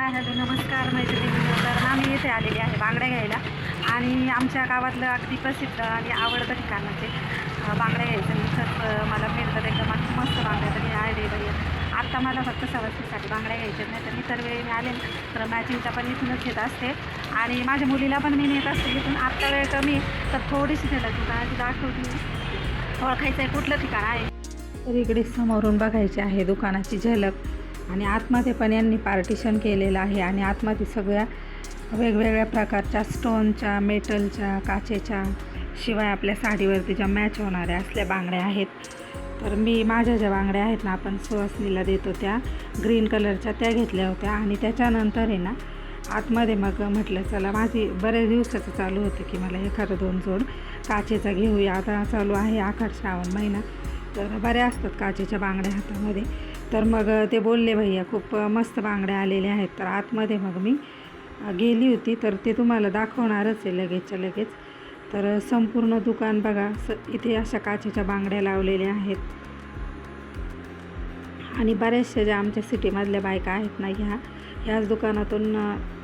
Hi hello नमस्कार मैत्रिणी तर आम्ही इथे आलेली आहे बांगड्या घ्यायला. आणि आमच्या गावातलं अगदी प्रसिद्ध आणि आवडतं ठिकाण म्हणजे बांगड्या घ्यायचं. मी अं, मला मिळतात एकदम मस्त बांगड्या तर मी आहे बाई आत्ता मला फक्त सवासणीसाठी बांगड्या घ्यायच्या नाही तर मी तर वेळी आले तर मॅचिंगचा पण इथूनच घेत असते. आणि माझ्या मुलीला पण मी नेत असते इथून. आत्ता वेळ कमी तर थोडीशी झलक आधी दाखवते. ओळखायचं आहे कुठलं ठिकाण आहे? तर इकडे समोरून बघायची आहे दुकानाची झलक. आणि आतमध्ये पण यांनी पार्टिशन केलेलं आहे आणि आतमध्ये सगळ्या वेगवेगळ्या प्रकारच्या स्टोनच्या मेटलच्या काचेच्या शिवाय आपल्या साडीवरती ज्या मॅच होणाऱ्या असल्या बांगड्या आहेत. तर मी माझ्या ज्या बांगड्या आहेत ना आपण सुवासनीला देतो त्या ग्रीन कलरच्या त्या घेतल्या होत्या आणि त्याच्यानंतर आहे ना आतमध्ये मग म्हटलं चला माझी बरेच दिवसाचं चालू होतं की मला एखादं दोन जोड काचेचा घेऊया. आता चालू आहे आखाड श्रावण महिना. तर बऱ्या असतात काचेच्या बांगड्या हातामध्ये. तर मग ते बोलले भैया खूप मस्त बांगड्या आलेल्या आहेत. तर आतमध्ये मग मी गेली होती. तर ते तुम्हाला दाखवणारच आहे लगेचच्या लगेच. तर संपूर्ण दुकान बघा. स इथे अशा काचेच्या बांगड्या लावलेल्या आहेत. आणि बऱ्याचशा ज्या आमच्या सिटीमधल्या बायका आहेत ना ह्या ह्याच दुकानातून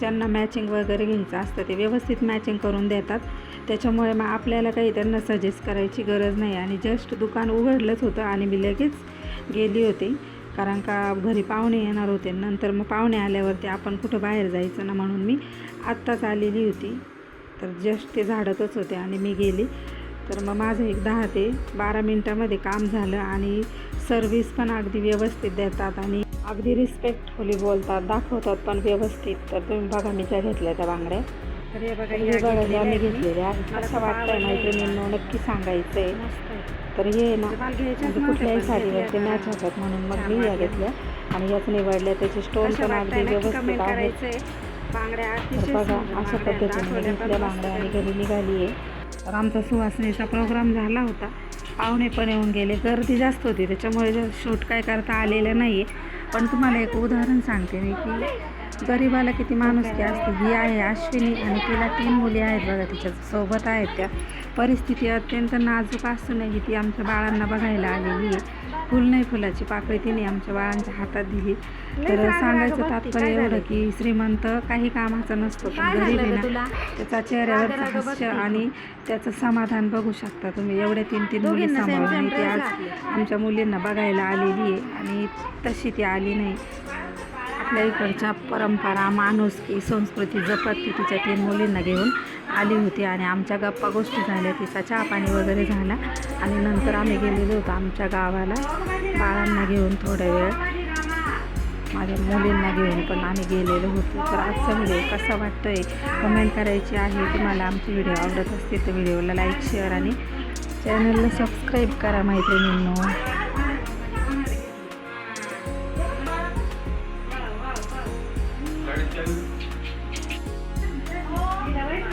ज्यांना मॅचिंग वगैरे घ्यायचं असतं ते व्यवस्थित मॅचिंग करून देतात. त्याच्यामुळे मग आपल्याला काही त्यांना सजेस्ट करायची गरज नाही. आणि जस्ट दुकान उघडलंच होतं आणि मी लगेच गेली होती. कारण का घरी पाहुणे येणार होते. नंतर मग पाहुणे आल्यावरती आपण कुठं बाहेर जायचं ना म्हणून मी आत्ताच आलेली होती. तर जस्ट ते झाडतच होते आणि मी गेली. तर मग माझं एक दहा ते बारा मिनटामध्ये काम झालं आणि सर्विस पण अगदी व्यवस्थित देतात आणि अगदी रिस्पेक्टफुली बोलतात दाखवतात पण व्यवस्थित. तर तुम्ही बघा मी ज्या घेतल्या त्या बांगड्या. तर हे बघा हे बघा घेतलेल्या आहेत मला असं वाटतंय मैत्रिणींनो नक्की सांगायचं आहे आहे. तर हे ना म्हणजे कुठल्याही साडीवरती. मॅच होतात म्हणून मग मी या. घेतल्या. आणि याच निवडल्या त्याचे स्टोन पण अगदी व्यवस्थित आहेत. तर बघा अशा पद्धतीने घेतल्या बांगड्या आणि. घरी निघाली आहे. तर आमचा सुवासनीचा प्रोग्राम झाला होता. पाहुणे पण येऊन गेले. गर्दी जास्त होती त्याच्यामुळे शूट काय करता आलेलं नाही आहे पण तुम्हाला एक उदाहरण सांगते मी की गरिबाला किती माणुसकी असते ही आहे अश्विनी आणि तिला तीन मुली आहेत बघा तिच्या सोबत आहेत त्या परिस्थिती अत्यंत नाजूक असूनही ती आमच्या बाळांना बघायला आलेली आहे फुल नाही फुलाची पाकळी तिने आमच्या बाळांच्या हातात दिली तर सांगायचं तात्पर्य एवढं? की श्रीमंत काही कामाचा नसतो पण गरीब आहे ना? त्याचा चेहऱ्यावरचं राग हास्य. आणि त्याचं समाधान बघू शकता तुम्ही एवढे तीन तीन मुली सांभाळून ती आज. आमच्या मुलींना बघायला आलेली आहे आणि तशी ती आली नाही आपल्या इकडच्या परंपरा माणुसकी संस्कृती जपत ती तिच्या तीन मुलींना घेऊन आली होती आणि आमच्या गप्पा गोष्टी झाल्या तिचा चहा पाणी वगैरे झाला आणि नंतर आम्ही गेलेलो होतो आमच्या गावाला बाळांना घेऊन थोडा वेळ. माझ्या मुलींना घेऊन पण आम्ही गेलेलो होतो. तर आजचा व्हिडिओ कसा वाटतोय? कमेंट करायची आहे. तुम्हाला आमचे व्हिडिओ आवडत असतील तर व्हिडिओला लाईक शेअर आणि चॅनलला सबस्क्राईब करा मैत्रिणींनो.